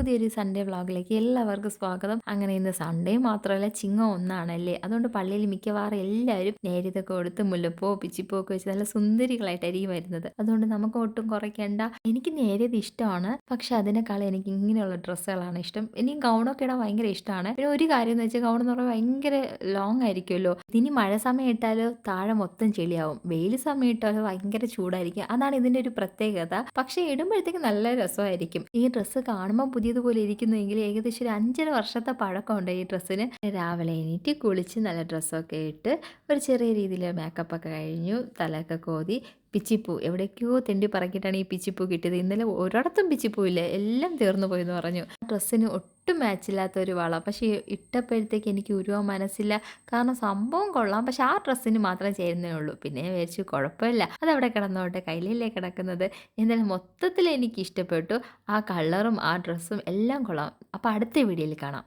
പുതിയൊരു സൺഡേ വ്ളോഗിലേക്ക് എല്ലാവർക്കും സ്വാഗതം. അങ്ങനെ ഇന്ന് സൺഡേ മാത്രമല്ല ചിങ്ങം ഒന്നാണല്ലേ? അതുകൊണ്ട് പള്ളിയിൽ മിക്കവാറും എല്ലാവരും നേരിതൊക്കെ കൊടുത്ത് മുല്ലപ്പോ പിച്ചിപ്പോ ഒക്കെ വെച്ച് നല്ല സുന്ദരികളായിട്ടായിരിക്കും വരുന്നത്. അതുകൊണ്ട് നമുക്ക് ഒട്ടും കുറയ്ക്കേണ്ട. എനിക്ക് നേരിയത് ഇഷ്ടമാണ്. പക്ഷെ അതിനേക്കാളും എനിക്ക് ഇങ്ങനെയുള്ള ഡ്രസ്സുകളാണ് ഇഷ്ടം. എനിക്ക് ഗൗണൊക്കെ ഇടാൻ ഭയങ്കര ഇഷ്ടമാണ്. പിന്നെ ഒരു കാര്യം എന്ന് വെച്ചാൽ ഗൗൺ എന്ന് പറയുമ്പോൾ ഭയങ്കര ലോങ് ആയിരിക്കുമല്ലോ. ഇനി മഴ സമയം ഇട്ടാലോ താഴെ മൊത്തം ചെളിയാവും. വെയിൽ സമയം ഇട്ടാലോ ഭയങ്കര ചൂടായിരിക്കും. അതാണ് ഇതിന്റെ ഒരു പ്രത്യേകത. പക്ഷെ ഇടുമ്പോഴത്തേക്ക് നല്ല രസമായിരിക്കും. ഈ ഡ്രസ്സ് കാണുമ്പോൾ പുതിയതുപോലെ ഇരിക്കുന്നുവെങ്കിൽ ഏകദേശം ഒരു അഞ്ചര വർഷത്തെ പഴക്കമുണ്ട് ഈ ഡ്രസ്സിന്. രാവിലെ എണീറ്റ് കുളിച്ച് നല്ല ഡ്രസ്സൊക്കെ ഇട്ട് ഒരു ചെറിയ രീതിയിൽ മേക്കപ്പൊക്കെ കഴിഞ്ഞു തലയൊക്കെ കോതി പിച്ചിപ്പൂ. എവിടേക്കോ തെണ്ടി പറക്കിയിട്ടാണ് ഈ പിച്ചിപ്പൂ കിട്ടിയത്. ഇന്നലെ ഒരിടത്തും പിച്ചിപ്പൂ ഇല്ല. എല്ലാം തീർന്നു പോയെന്ന് പറഞ്ഞു. ഡ്രസ്സിന് ഒട്ടും മാച്ചില്ലാത്ത ഒരു വള. പക്ഷേ ഇട്ടപ്പോഴത്തേക്ക് എനിക്ക് ഉരുവാൻ മനസ്സില്ല. കാരണം സംഭവം കൊള്ളാം. പക്ഷെ ആ ഡ്രസ്സിന് മാത്രം ചേരുന്നേ ഉള്ളൂ. പിന്നെ വിചാരിച്ചു കുഴപ്പമില്ല. അതവിടെ കിടന്നോട്ടെ. കയ്യിലല്ലേ കിടക്കുന്നത്. എന്നാലും മൊത്തത്തിൽ എനിക്ക് ഇഷ്ടപ്പെട്ടു. ആ കളറും ആ ഡ്രസ്സും എല്ലാം കൊള്ളാം. അപ്പോൾ അടുത്ത വീഡിയോയിൽ കാണാം.